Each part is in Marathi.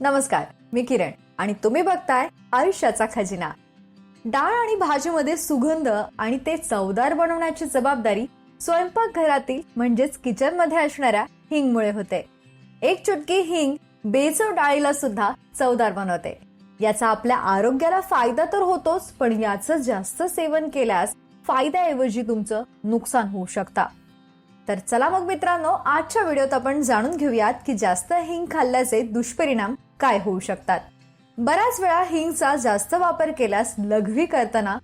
नमस्कार मी किरण आणि तुम्ही बघताय आयुष्याचा खजिना. डाळ आणि भाजीमध्ये सुगंध आणि ते चवदार बनवण्याची जबाबदारी स्वयंपाकघरातील म्हणजेच किचनमध्ये असणाऱ्या हिंगमुळे होते. एक चुटकी हिंग बेचव डाळीला सुद्धा चवदार बनवते. याचा आपल्या आरोग्याला फायदा तर होतोच पण याचं जास्त सेवन केल्यास फायद्याऐवजी तुमचं नुकसान होऊ शकता. तर चला मग मित्रांनो आजच्या व्हिडिओत आपण जाणून घेऊयात की जास्त हिंग खाल्ल्याचे दुष्परिणाम काय होऊ शकतात. बऱ्याच वेळा हिंगचा जास्त वापर केल्यास लघवी करताना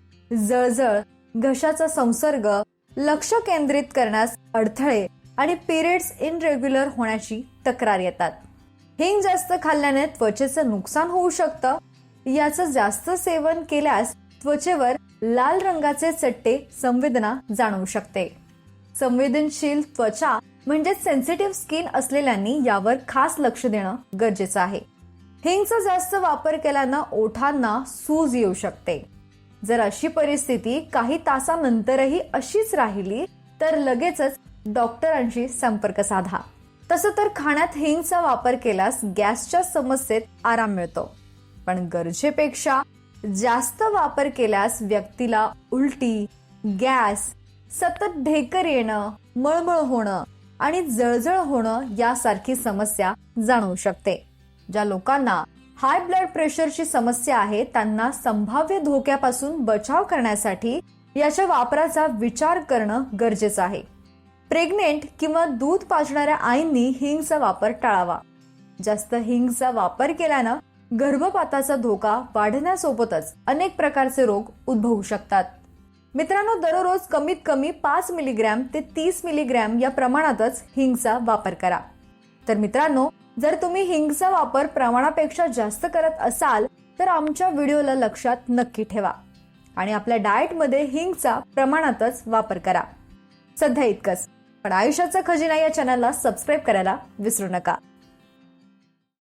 जळजळ घशाचा संसर्ग लक्ष केंद्रित करण्यास अडथळे आणि पिरियड्स इनरेग्युलर होण्याची तक्रार येतात. हिंग जास्त खाल्ल्याने त्वचेचं नुकसान होऊ शकतं. याचं जास्त सेवन केल्यास त्वचेवर लाल रंगाचे चट्टे संवेदना जाणवू शकते. संवेदनशील त्वचा म्हणजे सेन्सिटिव्ह स्किन असलेल्यांनी यावर खास लक्ष देणं गरजेचं आहे. हिंगचा जास्त वापर केल्यानं ओठांना सूज येऊ शकते. जर अशी परिस्थिती काही तासानंतरही अशीच राहिली तर लगेचच डॉक्टरांशी संपर्क साधा. तसं तर खाण्यात हिंगचा वापर केल्यास गॅसच्या समस्येत आराम मिळतो. पण गरजेपेक्षा जास्त वापर केल्यास व्यक्तीला उलटी गॅस सतत ढेकर येणं मळमळ होणं आणि जळजळ होणं यासारखी समस्या जाणवू शकते. ज्या लोकांना हाय ब्लड प्रेशरची समस्या आहे त्यांना संभाव्य धोक्यापासून बचाव करण्यासाठी याच्या वापराचा विचार करणं गरजेचं आहे. प्रेग्नेंट किंवा दूध पाजणाऱ्या आईंनी हिंगचा वापर टाळावा. जास्त हिंगचा वापर केल्यानं गर्भपाताचा धोका वाढण्यासोबतच अनेक प्रकारचे रोग उद्भवू शकतात. मित्रांनो दररोज कमीत कमी पाच मिलीग्रॅम ते तीस मिलीग्रॅम या प्रमाणातच हिंगचा वापर करा. तर मित्रांनो जर तुम्ही हिंगचा वापर प्रमाणापेक्षा जास्त करत असाल तर आमच्या व्हिडिओला लक्षात नक्की ठेवा आणि आपल्या डाएटमध्ये हिंगचा प्रमाणातच वापर करा. सध्या इतकंच. पण आयुष्याचा खजिना या चॅनलला सबस्क्राईब करायला विसरू नका.